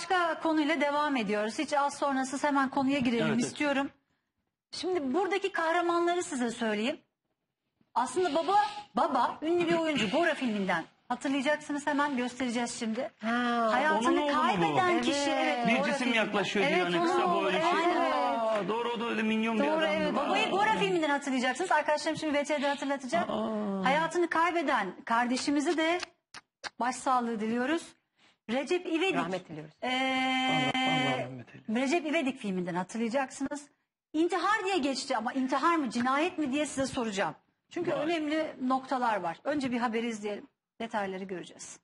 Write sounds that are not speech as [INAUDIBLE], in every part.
başka konuyla devam ediyoruz. Hiç az sonrasız hemen konuya girelim Evet, evet. istiyorum. Şimdi buradaki kahramanları size söyleyeyim. Aslında baba baba ünlü bir oyuncu Bora filminden. Hatırlayacaksınız hemen göstereceğiz şimdi. Ha, Onun Hayatını oğlu mu bu? kaybeden kişi Evet. evet. Bir cisim filmi. yaklaşıyor Evet, hani kısa onu- boylu şey. aynen öyle. Aa, doğru o da öyle minyon bir Doğru adamdı. evet. Babayı Bora filminden hatırlayacaksınız. Arkadaşlarım şimdi VTR'de hatırlatacak. Hayatını kaybeden kardeşimizi de başsağlığı diliyoruz. Recep İvedik. Rahmet diliyoruz. Ee, Allah- Allah rahmet eylesin. Recep İvedik filminden hatırlayacaksınız. İntihar diye geçti ama intihar mı cinayet mi diye size soracağım. Çünkü Vay. önemli noktalar var. Önce bir haberi izleyelim. Detayları göreceğiz.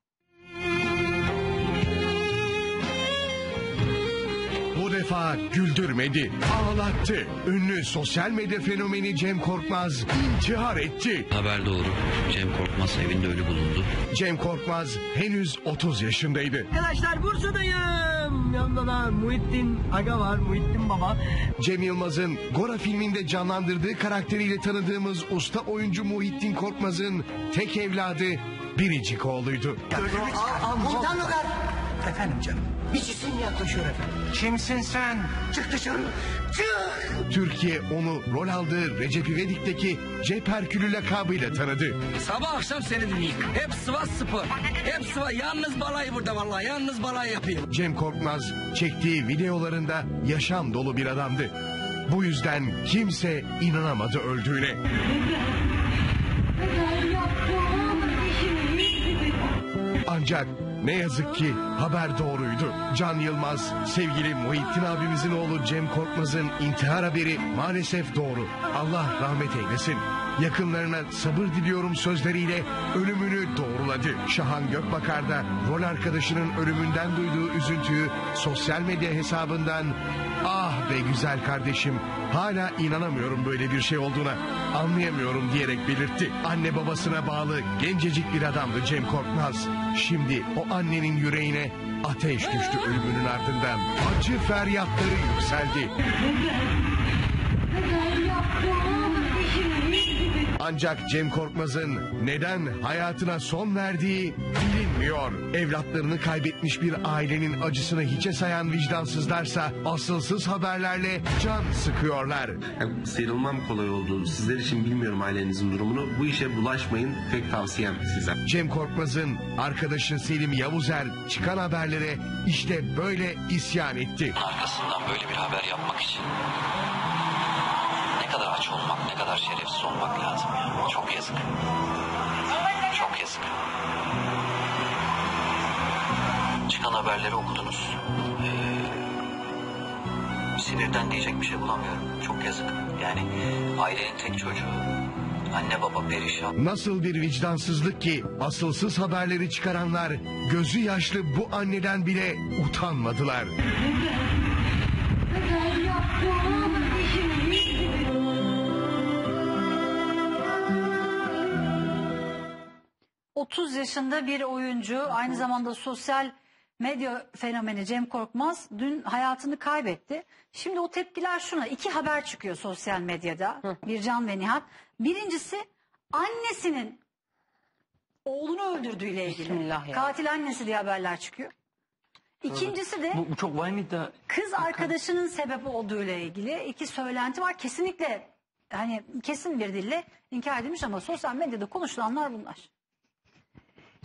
Defa güldürmedi, ağlattı. Ünlü sosyal medya fenomeni Cem Korkmaz intihar etti. Haber doğru. Cem Korkmaz evinde ölü bulundu. Cem Korkmaz henüz 30 yaşındaydı. Arkadaşlar Bursa'dayım. Yanımda da Muhittin Aga var, Muhittin Baba. Cem Yılmaz'ın Gora filminde canlandırdığı karakteriyle tanıdığımız usta oyuncu Muhittin Korkmaz'ın tek evladı biricik oğluydu. Muhtan Logar. Efendim canım. Bir cisim yaklaşıyor efendim. Kimsin sen? Çık dışarı. Çık. Türkiye onu rol aldığı Recep İvedik'teki Cep Herkülü lakabıyla tanıdı. Sabah akşam seni dinleyeyim. Hep Sivas Spor. Hep Sivas. Yalnız balayı burada vallahi. Yalnız balayı yapayım. Cem Korkmaz çektiği videolarında yaşam dolu bir adamdı. Bu yüzden kimse inanamadı öldüğüne. Ancak ne yazık ki haber doğruydu. Can Yılmaz, sevgili Muhittin abimizin oğlu Cem Korkmaz'ın intihar haberi maalesef doğru. Allah rahmet eylesin. Yakınlarına sabır diliyorum sözleriyle ölümünü doğruladı. Şahan Gökbakar da rol arkadaşının ölümünden duyduğu üzüntüyü sosyal medya hesabından ah be güzel kardeşim hala inanamıyorum böyle bir şey olduğuna anlayamıyorum diyerek belirtti. Anne babasına bağlı gencecik bir adamdı Cem Korkmaz. Şimdi o annenin yüreğine ateş düştü ölümünün ardından. Acı feryatları yükseldi. Ancak Cem Korkmaz'ın neden hayatına son verdiği bilinmiyor. Evlatlarını kaybetmiş bir ailenin acısını hiçe sayan vicdansızlarsa asılsız haberlerle can sıkıyorlar. Yani sıyrılmam kolay oldu. Sizler için bilmiyorum ailenizin durumunu. Bu işe bulaşmayın. Tek tavsiyem size. Cem Korkmaz'ın arkadaşı Selim Yavuzer çıkan haberlere işte böyle isyan etti. Arkasından böyle bir haber yapmak için ne kadar aç olmak, ne kadar şerefsiz olmak lazım ya. Çok yazık. Çok yazık. Çıkan haberleri okudunuz. Ee, sinirden diyecek bir şey bulamıyorum. Çok yazık. Yani ailenin tek çocuğu. Anne baba perişan. Nasıl bir vicdansızlık ki asılsız haberleri çıkaranlar gözü yaşlı bu anneden bile utanmadılar. 30 yaşında bir oyuncu aynı zamanda sosyal medya fenomeni Cem Korkmaz dün hayatını kaybetti. Şimdi o tepkiler şuna iki haber çıkıyor sosyal medyada Bircan ve Nihat. Birincisi annesinin oğlunu öldürdüğüyle ilgili. Bismillah ya. Katil annesi diye haberler çıkıyor. İkincisi de Bu, bu çok vahim iddia. kız arkadaşının sebep olduğuyla ilgili iki söylenti var. Kesinlikle hani kesin bir dille inkar edilmiş ama sosyal medyada konuşulanlar bunlar.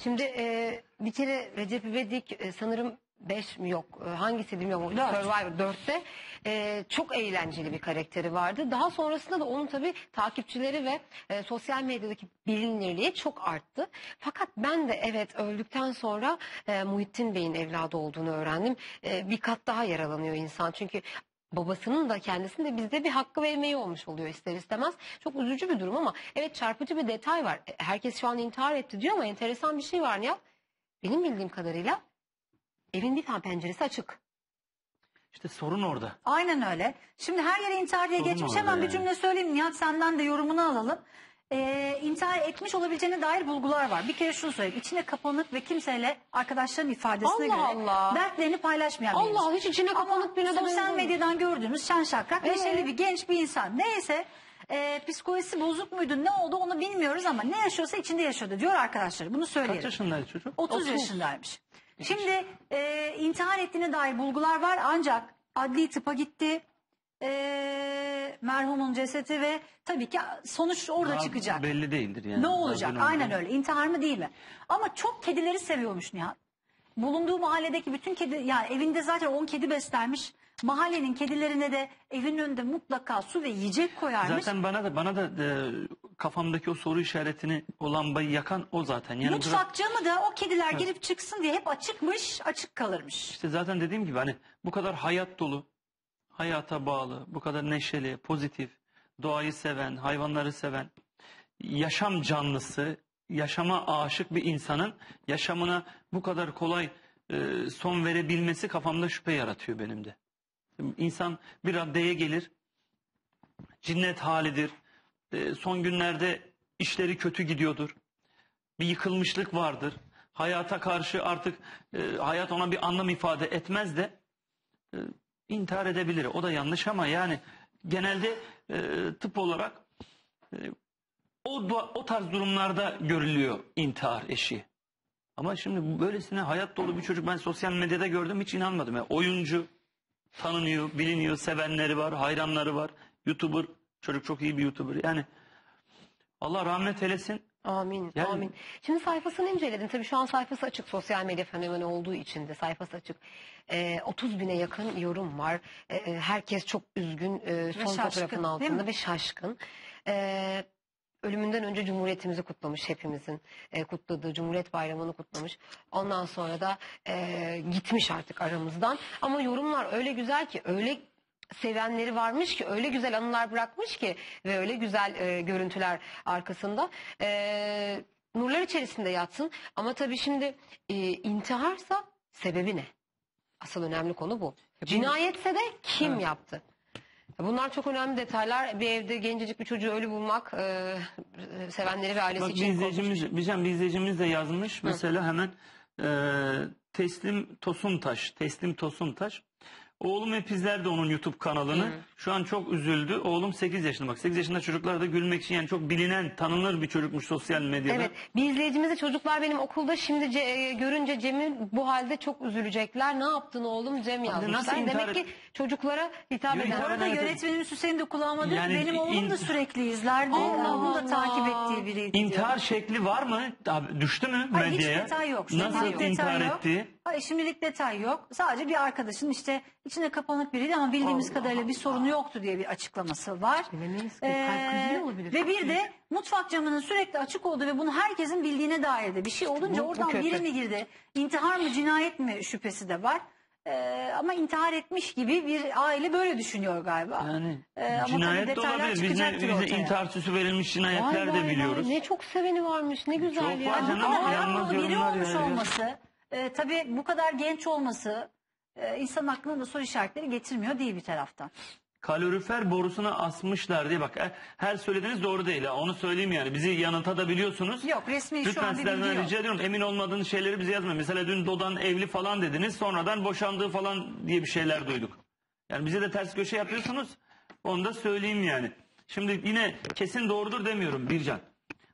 Şimdi e, bir kere Recep İvedik e, sanırım 5 mi yok e, hangisi bilmiyorum Dört. Survivor 4'te e, çok eğlenceli bir karakteri vardı. Daha sonrasında da onun tabii takipçileri ve e, sosyal medyadaki bilinirliği çok arttı. Fakat ben de evet öldükten sonra e, Muhittin Bey'in evladı olduğunu öğrendim. E, bir kat daha yaralanıyor insan çünkü babasının da kendisinin de bizde bir hakkı ve emeği olmuş oluyor ister istemez. Çok üzücü bir durum ama evet çarpıcı bir detay var. E, Herkes şu an intihar etti diyor ama enteresan bir şey var Nihat. Benim bildiğim kadarıyla evin bir tane penceresi açık. İşte sorun orada. Aynen öyle. Şimdi her yere intihar diye Sorun geçmiş. orada Hemen bir yani. cümle söyleyeyim Nihat senden de yorumunu alalım. Ee, intihar etmiş olabileceğine dair bulgular var. Bir kere şunu söyleyeyim. İçine kapanık ve kimseyle arkadaşların ifadesine Allah göre Allah. dertlerini paylaşmayan bir Allah insan. hiç içine kapanık birine de sosyal medyadan gördüğümüz şen şakrak Evet. neşeli bir genç bir insan. Neyse e, psikolojisi bozuk muydu ne oldu onu bilmiyoruz ama ne yaşıyorsa içinde yaşıyordu diyor arkadaşlar. Bunu söyleyelim. Kaç yaşındaydı çocuk? 30, 30. yaşındaymış. Şimdi e, intihar ettiğine dair bulgular var ancak adli tıpa gitti. Merhumun cesedi ve tabii ki sonuç orada Daha çıkacak. Belli değildir yani. Ne Daha olacak? belli Aynen öyle. İntihar mı değil mi? Ama çok kedileri seviyormuş Nihat. Bulunduğu mahalledeki bütün kedi yani evinde zaten 10 kedi beslermiş. Mahallenin kedilerine de evin önünde mutlaka su ve yiyecek koyarmış. Zaten bana da bana da e, kafamdaki o soru işaretini o lambayı yakan o zaten. Yani bırak- Mutfak camı da o kediler girip çıksın diye hep açıkmış, açık kalırmış. İşte zaten dediğim gibi hani bu kadar hayat dolu, hayata bağlı, bu kadar neşeli, pozitif, doğayı seven, hayvanları seven, yaşam canlısı, yaşama aşık bir insanın yaşamına bu kadar kolay e, son verebilmesi kafamda şüphe yaratıyor benim de. İnsan bir raddeye gelir, cinnet halidir, e, son günlerde işleri kötü gidiyordur, bir yıkılmışlık vardır. Hayata karşı artık e, hayat ona bir anlam ifade etmez de e, intihar edebilir. O da yanlış ama yani genelde e, tıp olarak e, o o tarz durumlarda görülüyor intihar eşiği. Ama şimdi böylesine hayat dolu bir çocuk ben sosyal medyada gördüm hiç inanmadım. Yani oyuncu tanınıyor, biliniyor, sevenleri var, hayranları var. YouTuber, çocuk çok iyi bir YouTuber. Yani Allah rahmet eylesin. Amin, Yani- amin. Şimdi sayfasını inceledim. Tabii şu an sayfası açık. Sosyal medya fenomeni olduğu için de sayfası açık. Ee, 30 bine yakın yorum var. Ee, herkes çok üzgün e, son şaşkın, fotoğrafın değil altında mi? ve şaşkın. Ee, ölümünden önce Cumhuriyetimizi kutlamış hepimizin e, kutladığı Cumhuriyet Bayramı'nı kutlamış. Ondan sonra da e, gitmiş artık aramızdan. Ama yorumlar öyle güzel ki öyle sevenleri varmış ki öyle güzel anılar bırakmış ki ve öyle güzel e, görüntüler arkasında. E, nurlar içerisinde yatsın ama tabii şimdi e, intiharsa sebebi ne? Asıl önemli konu bu. Cinayetse de kim yaptı? Bunlar çok önemli detaylar. Bir evde gencecik bir çocuğu ölü bulmak e, sevenleri ve ailesi Bak bir için korkunç. izleyicimiz, Bircan bir izleyicimiz de yazmış. Mesela hemen e, Teslim Tosuntaş, Teslim Tosuntaş. Oğlum hep izlerdi onun YouTube kanalını. Şu an çok üzüldü. Oğlum 8 yaşında bak. 8 yaşında çocuklar da gülmek için yani çok bilinen, tanınır bir çocukmuş sosyal medyada. Evet bir izleyicimiz de çocuklar benim okulda şimdi Ce- e, görünce Cem'i bu halde çok üzülecekler. Ne yaptın oğlum Cem yazmışlar. nasıl intihar Demek ki çocuklara hitap eden. intihar Bu arada Evet. yönetmenimiz Hüseyin de kulağıma diyor Yani benim oğlum da sürekli izlerdi. Allah Onun da takip ettiği biriydi diyor. İntihar şekli var mı? Abi, düştü mü Hayır, hiç medyaya? detay yok. Nasıl detay intihar yok. ettiği? Hayır şimdilik detay yok. Sadece bir arkadaşın işte içine kapanık biriydi ama bildiğimiz kadarıyla bir sorunu yoktu diye bir açıklaması var. Bilemeyiz ki, Ee, kalp krizi olabilir. ve bir de mutfak camının sürekli açık olduğu ve bunu herkesin bildiğine dair de bir şey olunca Bu- bu oradan kötü. biri mi girdi? İntihar mı cinayet mi şüphesi de var. Ee, ama intihar etmiş gibi bir aile böyle düşünüyor galiba. Yani Ee, ama tabii cinayet de detaylar olabilir. Biz ne, çıkacaktır bize ortaya. intihar süsü verilmiş cinayetler Vay de vay biliyoruz. ne çok seveni varmış ne güzel Çok ya. var Bu canım. kadar biri yorumlar olmuş yayıyor. olması, e, tabii bu kadar genç olması e, insan aklına da soru işaretleri getirmiyor değil bir taraftan. kalorifer borusuna asmışlar diye bak e, her söylediğiniz doğru değil ha onu söyleyeyim yani bizi yanıltabiliyorsunuz. Yok resmi şu Lütfen an bir bilgi sizlerden yok. rica ediyorum emin olmadığınız şeyleri bize yazmayın. Mesela dün Dodan evli falan dediniz sonradan boşandığı falan diye bir şeyler duyduk. Yani bize de ters köşe yapıyorsunuz onu da söyleyeyim yani. Şimdi yine kesin doğrudur demiyorum Bircan.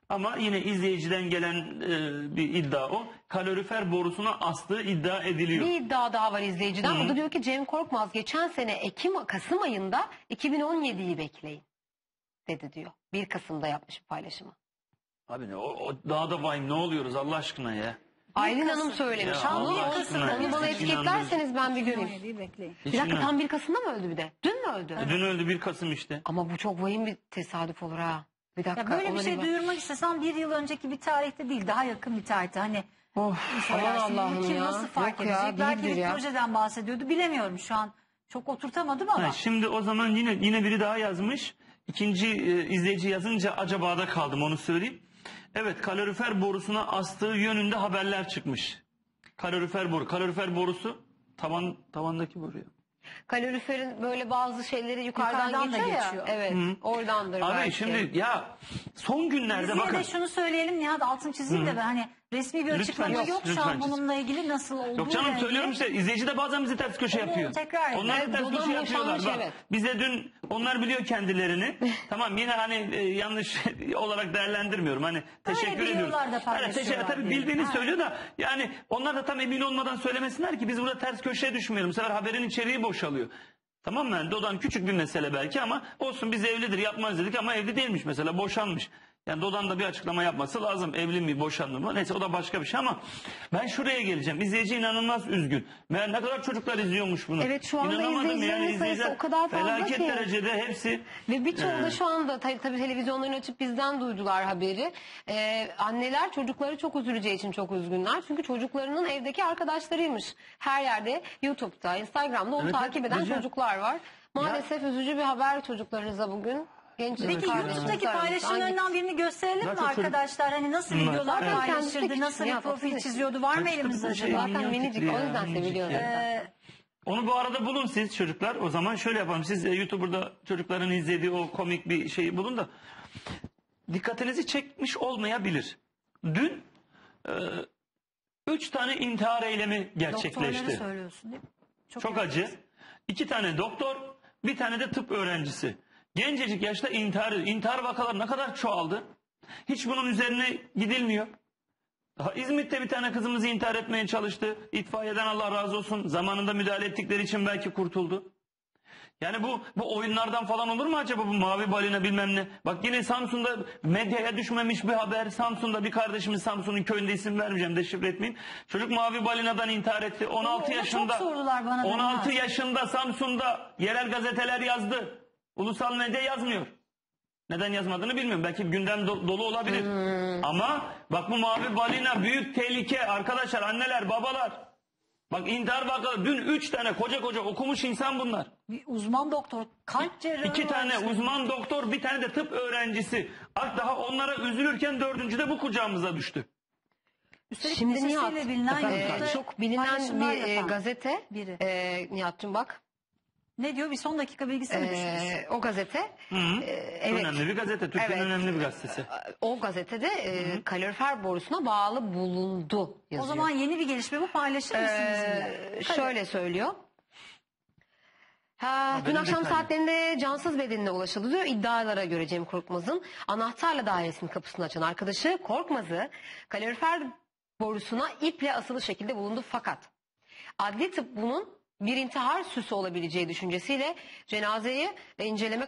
Ama yine izleyiciden gelen e, bir iddia o. Kalorifer borusuna astığı iddia ediliyor. Bir iddia daha var izleyiciden. O da diyor ki Cem Korkmaz geçen sene Ekim Kasım ayında 2017'yi bekleyin dedi diyor. 1 Kasım'da yapmış bir paylaşımı. Abi ne o, o daha da vahim ne oluyoruz Allah aşkına ya. Aylin Hanım söylemiş. Ya Onu, Allah onu, aşkına. onu bana Hiç etiketlerseniz ben bir göreyim. Bekleyin. Bir dakika tam 1 Kasım'da mı öldü bir de? Dün mü öldü? Dün öldü 1 Kasım işte. Ama bu çok vahim bir tesadüf olur ha. Bir dakika. Ya böyle bir şey bak. duyurmak istesem bir yıl önceki bir tarihte değil daha yakın bir tarihte hani insan aman Allah'ım kim ya. nasıl fark Yok ya, edecek belki değildir bir ya. projeden bahsediyordu bilemiyorum şu an çok oturtamadım ama Ha, şimdi o zaman yine yine biri daha yazmış. İkinci e, izleyici yazınca acaba da kaldım onu söyleyeyim. Evet kalorifer borusuna astığı yönünde haberler çıkmış. Kalorifer boru. Kalorifer borusu tavan tavandaki boru ya. Kaloriferin böyle bazı şeyleri yukarıdan, Yukarıdan da geçiyor ya. geçiyor. Evet. Oradandır Abi belki. şimdi ya son Biz günlerde yine bakın. de şunu söyleyelim Nihat altını çizeyim de ben hani Resmi bir Lütfen, açıklama yok, yok şu lütfen. an bununla ilgili nasıl olduğu Yok canım söylüyorum işte izleyici de bazen bizi ters köşe yapıyor. tekrar. Onlar da ters köşe yapıyorlar. Bak, evet. bize dün onlar biliyor kendilerini. [LAUGHS] tamam yine hani e, yanlış [LAUGHS] olarak değerlendirmiyorum. Hani teşekkür ediyoruz. biliyorlar da Evet, paylaşıyorlar teşekkür, tabii diyelim. bildiğini Ha. söylüyor da yani onlar da tam emin olmadan söylemesinler ki biz burada ters köşeye düşmeyelim. Bu sefer haberin içeriği boşalıyor. Tamam mı? Yani Dodan küçük bir mesele belki ama olsun biz evlidir yapmaz dedik ama evli değilmiş mesela boşanmış. Yani Dodan da bir açıklama yapması lazım. Evli mi boşandı mı? Neyse o da başka bir şey ama ben şuraya geleceğim. İzleyici inanılmaz üzgün. Meğer ne kadar çocuklar izliyormuş bunu. Evet, şu anda İnanamadım izleyicilerin sayısı izleyiciler o kadar fazla Felaket ki. derecede hepsi. Ve birçoğu da Ee, şu anda tabii, tabii televizyonlarını açıp bizden duydular haberi. Ee, anneler çocukları çok üzüleceği için çok üzgünler. Çünkü çocuklarının evdeki arkadaşlarıymış. Her yerde YouTube'da, Instagram'da onu Evet, takip evet, eden güzel. çocuklar var. Maalesef üzücü bir haber çocuklarınıza bugün. Genç Peki YouTube'daki paylaşımlarından birini gösterelim mi Zaten çocuk- arkadaşlar? Hani nasıl Bunlar- videolar Evet. paylaşırdı, Kendisi nasıl bir küçük, profil ya, çiziyordu? Var mı elimizde şey, acaba? Zaten minicik, o yüzden minicik seviliyor ya. zaten. Ee, Onu bu arada bulun siz çocuklar. O zaman şöyle yapalım. Siz e, YouTube'da çocukların izlediği o komik bir şeyi bulun da dikkatinizi çekmiş olmayabilir. Dün e, üç tane intihar eylemi gerçekleşti. doktorları söylüyorsun değil mi? Çok acı. İki tane doktor, bir tane de tıp öğrencisi. Gencecik yaşta intihar, intihar vakaları ne kadar çoğaldı. Hiç bunun üzerine gidilmiyor. Daha İzmit'te bir tane kızımız intihar etmeye çalıştı. İtfaiyeden Allah razı olsun. Zamanında müdahale ettikleri için belki kurtuldu. Yani bu bu oyunlardan falan olur mu acaba bu mavi balina bilmem ne? Bak yine Samsun'da medyaya düşmemiş bir haber. Samsun'da bir kardeşimiz Samsun'un köyünde isim vermeyeceğim deşifre etmeyeyim. Çocuk mavi balinadan intihar etti. 16 onu yaşında. çok sordular bana da 16 Nihat. yaşında Samsun'da yerel gazeteler yazdı. Ulusal medya yazmıyor. Neden yazmadığını bilmiyorum. Belki gündem do- dolu olabilir. Hmm. Ama bak bu mavi balina büyük tehlike arkadaşlar anneler babalar. Bak intihar vakaları dün 3 tane koca koca okumuş insan bunlar. Bir uzman doktor, kalp cerrahı İki tane işte. uzman doktor bir tane de tıp öğrencisi. Bak daha onlara üzülürken dördüncü de bu kucağımıza düştü. Üstelik Şimdi Nihat, bilinen e, çok bilinen bir e, gazete. biri. E, Nihat'cığım bak. Ne diyor? Bir son dakika bilgisi mi düşmüş? E, o gazete. Hı -hı. e, evet. Önemli bir gazete. Türkiye'nin Evet. önemli bir gazetesi. O gazetede e, kalorifer borusuna bağlı bulundu yazıyor. O zaman yeni bir gelişme bu paylaşır mısınız? Ee, şöyle söylüyor. Ha, dün Haberin akşam detaylı. saatlerinde cansız bedenine ulaşıldı diyor. İddialara göre Cem Korkmaz'ın anahtarla dairesinin kapısını açan arkadaşı Korkmaz'ı kalorifer borusuna iple asılı şekilde bulundu fakat adli tıp bunun bir intihar süsü olabileceği düşüncesiyle cenazeyi inceleme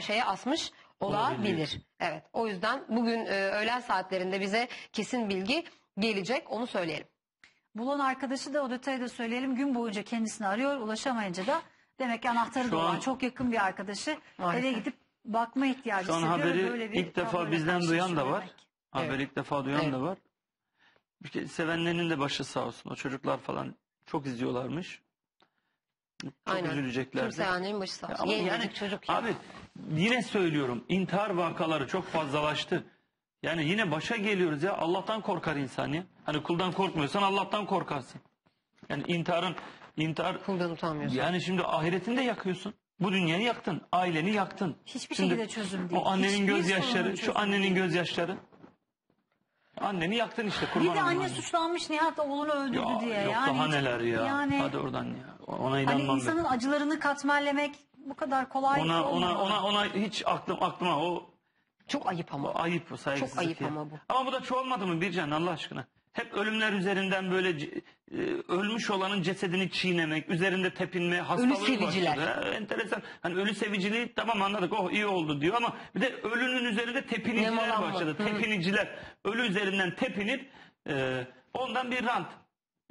şeye asmış olabilir. Evet. O yüzden bugün e, öğlen saatlerinde bize kesin bilgi gelecek. Onu söyleyelim. Bulan arkadaşı da o detayı da söyleyelim. Gün boyunca kendisini arıyor. Ulaşamayınca da demek ki anahtarı Şu da olan an- çok yakın bir arkadaşı Maalesef. eve gidip bakma ihtiyacı Şu an hissediyor. haberi böyle bir ilk defa bizden duyan da karşılaşıyor var. demek. Haberi ilk defa duyan Evet. da var. Bir kere sevenlerinin de başı sağ olsun. O çocuklar falan çok izliyorlarmış. Çok Aynen. üzüleceklerdi. Tüm sevenlerin başı sağ Ya olsun. ama Gencecik yani çocuk ya. abi yine söylüyorum intihar vakaları çok fazlalaştı. Yani yine başa geliyoruz ya Allah'tan korkar insan ya. Hani kuldan korkmuyorsan Allah'tan korkarsın. Yani intiharın intihar Kuldan utanmıyorsun. yani şimdi ahiretini de yakıyorsun. Bu dünyayı yaktın, aileni yaktın. Hiçbir Şimdi şekilde çözüm değil. O annenin Hiçbir gözyaşları, şu annenin değil. gözyaşları. Anneni yaktın işte kurban Bir de anne olayım. suçlanmış Nihat oğlunu öldürdü Ya, diye. Yok yani daha hiç- neler ya. Yani Hadi oradan ya. Ona hani inanmam ben. insanın acılarını katmerlemek bu kadar kolay Ona olmamalı. ona ona ona hiç aklım aklıma o Çok ayıp ama. Ayıp o saygısızlık. Çok ayıp ya. ama bu. Ama bu da çoğalmadı mı Bircan Allah aşkına? Hep ölümler üzerinden böyle e, ölmüş olanın cesedini çiğnemek, üzerinde tepinme, hastalığı seviciler. başladı. Ha, enteresan. Hani ölü seviciliği tamam anladık oh iyi oldu diyor ama bir de ölünün üzerinde tepiniciler Nemalanma. başladı. Hı. Tepiniciler. Ölü üzerinden tepinip e, ondan bir rant.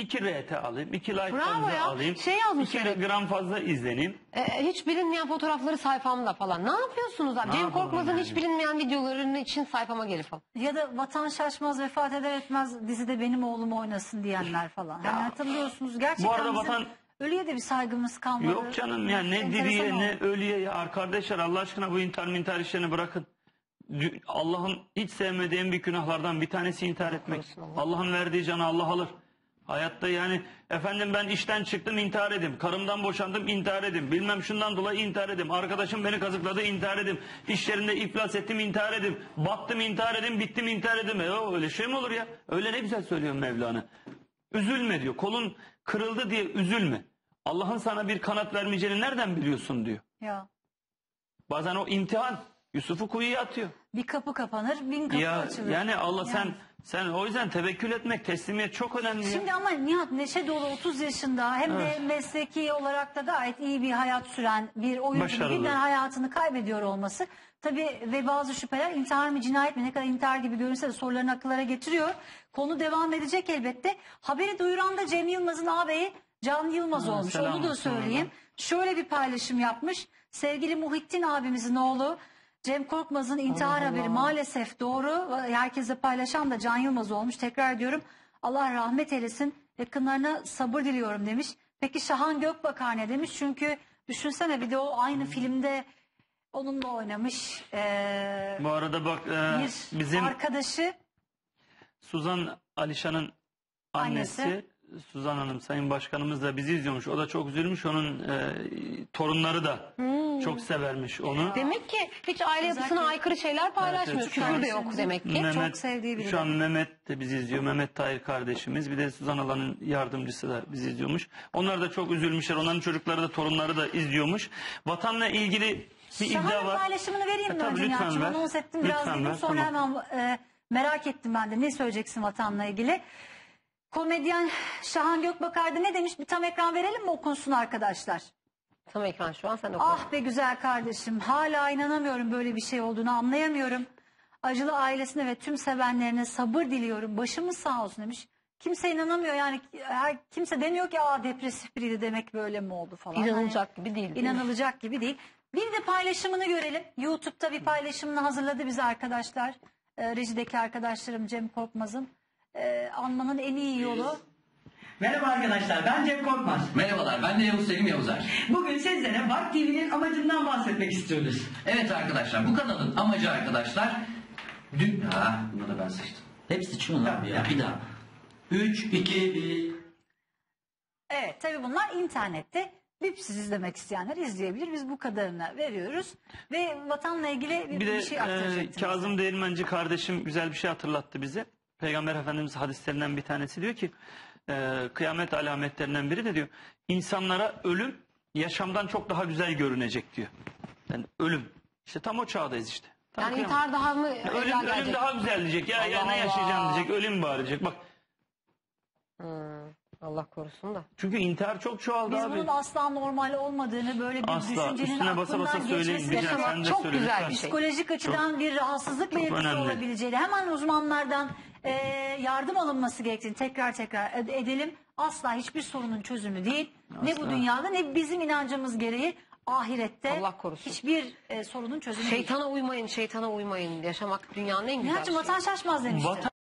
2 RT alayım, 2 like Bravo fazla ya. alayım, Şey yazmış 2 herif. gram fazla izleneyim. Ee, hiç bilinmeyen fotoğrafları sayfamda falan. Ne yapıyorsunuz abi? Ne Cem yapalım Korkmaz'ın yani? hiç bilinmeyen videolarının için sayfama gelip falan. Ya da vatan şaşmaz vefat eder etmez dizide benim oğlum oynasın diyenler falan. Hani hatırlıyorsunuz gerçekten Bu arada bizim vatan- ölüye de bir saygımız kalmadı. Yok canım ya ne Enteresan diriye oldu. ne ölüye ya arkadaşlar Allah aşkına bu intihar mintihar işlerini bırakın. Dü- Allah'ın hiç sevmediği en büyük günahlardan bir tanesi intihar etmek. korusun Allah. Allah'ın verdiği canı Allah alır. Hayatta yani efendim ben işten çıktım intihar edim. Karımdan boşandım intihar edim. Bilmem şundan dolayı intihar edim. Arkadaşım beni kazıkladı intihar edim. İş yerinde iflas ettim intihar edim. Battım intihar edim. Bittim intihar edim. E, o öyle şey mi olur ya? Öyle ne güzel söylüyor Mevlana. Üzülme diyor. Kolun kırıldı diye üzülme. Allah'ın sana bir kanat vermeyeceğini nereden biliyorsun diyor. Ya Bazen o imtihan Yusuf'u kuyuya atıyor. bir kapı kapanır, bin kapı Ya açılır. yani Allah Yani. sen o yüzden tevekkül etmek, teslimiyet çok önemli. ya. Şimdi ama Nihat neşe dolu 30 yaşında hem de mesleki olarak da gayet iyi bir hayat süren bir oyuncu Başarılı. birden hayatını kaybediyor olması. Tabii ve bazı şüpheler intihar mı cinayet mi ne kadar intihar gibi görünse de sorularını akıllara getiriyor. Konu devam edecek elbette. Haberi duyuran da Cem Yılmaz'ın ağabeyi Can Yılmaz Ha, olmuş. selam Onu da olsun söyleyeyim. Şöyle bir paylaşım yapmış. Sevgili Muhittin abimizin oğlu Cem Korkmaz'ın intihar haberi maalesef doğru. Herkese paylaşan da Can Yılmaz olmuş. Tekrar diyorum Allah rahmet eylesin. Yakınlarına sabır diliyorum demiş. Peki Şahan Gökbakar ne demiş? Çünkü düşünsene bir de o aynı filmde onunla oynamış. Ee, Bu arada bak e, bizim arkadaşı Suzan Alişan'ın annesi, Annesi. Suzan Hanım Sayın Başkanımız da bizi izliyormuş. O da çok üzülmüş. Onun e, torunları da çok severmiş onu. Demek ki hiç aile yapısına Özellikle- aykırı şeyler paylaşmıyor. Evet, an- Küfür de yok demek ki. Mehmet, sevdiği biri Şu an. Mehmet de bizi izliyor. Mehmet Tahir kardeşimiz. Bir de Suzan Alan'ın yardımcısı da bizi izliyormuş. Onlar da çok üzülmüşler. Onların çocukları da torunları da izliyormuş. Vatanla ilgili bir iddia Şahan'ın var. paylaşımını vereyim E, mi tabii, önce lütfen Nihat'cığım? ver. Anons ettim biraz Lütfen dedim. ver, Sonra tamam. hemen e, merak ettim ben de. Ne söyleyeceksin vatanla ilgili? Komedyen Şahan Gökbakar'da ne demiş? Bir tam ekran verelim mi okunsun arkadaşlar? Tam ekran şu an sen oku. Ah be güzel kardeşim. Hala inanamıyorum böyle bir şey olduğunu anlayamıyorum. Acılı ailesine ve tüm sevenlerine sabır diliyorum. Başımız sağ olsun demiş. Kimse inanamıyor yani her, kimse demiyor ki aa depresif biriydi demek böyle mi oldu falan. İnanılacak gibi değil. değil mi? İnanılacak gibi değil. Bir de paylaşımını görelim. YouTube'da bir paylaşımını hazırladı bize arkadaşlar. Ee, rejideki arkadaşlarım Cem Korkmaz'ın. Ee, anmanın en iyi yolu. Merhaba arkadaşlar ben Cem Korkmaz. Merhabalar ben de Yavuz Selim Yavuzer. Bugün sizlere Bak TV'nin amacından bahsetmek istiyoruz. Evet arkadaşlar bu kanalın amacı arkadaşlar dün... Ha buna da ben sıçtım. Hep sıçıyorsun abi ya. Bir daha. 3, 2, 1. Evet tabii bunlar internette. Bipsiz izlemek isteyenler izleyebilir. Biz bu kadarını veriyoruz. Ve vatanla ilgili bir, Bir de şey e, aktaracaktım. Kazım Değirmenci kardeşim güzel bir şey hatırlattı bize. Peygamber Efendimiz hadislerinden bir tanesi diyor ki e, kıyamet alametlerinden biri de diyor insanlara ölüm yaşamdan çok daha güzel görünecek diyor. Yani ölüm. İşte tam o çağdayız işte. Tam Yani kıyamet. intihar daha mı Ya ölüm, ölüm gelecek? daha güzel diyecek. Ya, ya Allah ne yaşayacağım Allah. diyecek. Ölüm bağıracak. Bak Hmm, Allah korusun da. çünkü intihar çok çoğaldı Biz abi. bunun asla normal olmadığını böyle bir Asla. düşüncenin Üstüne basa basa sen de çok söyle güzel bir şey. psikolojik açıdan bir rahatsızlık belirtisi olabileceğini hemen uzmanlardan e, yardım alınması gerektiğini tekrar tekrar ed- edelim. Asla hiçbir sorunun çözümü değil. Ne bu Asla. dünyada ne bizim inancımız gereği ahirette Allah korusun. hiçbir e, sorunun çözümü değil. Şeytana uymayın, şeytana uymayın. Yaşamak dünyanın en güzel şeyi. vatan şaşmaz demişti. Vatan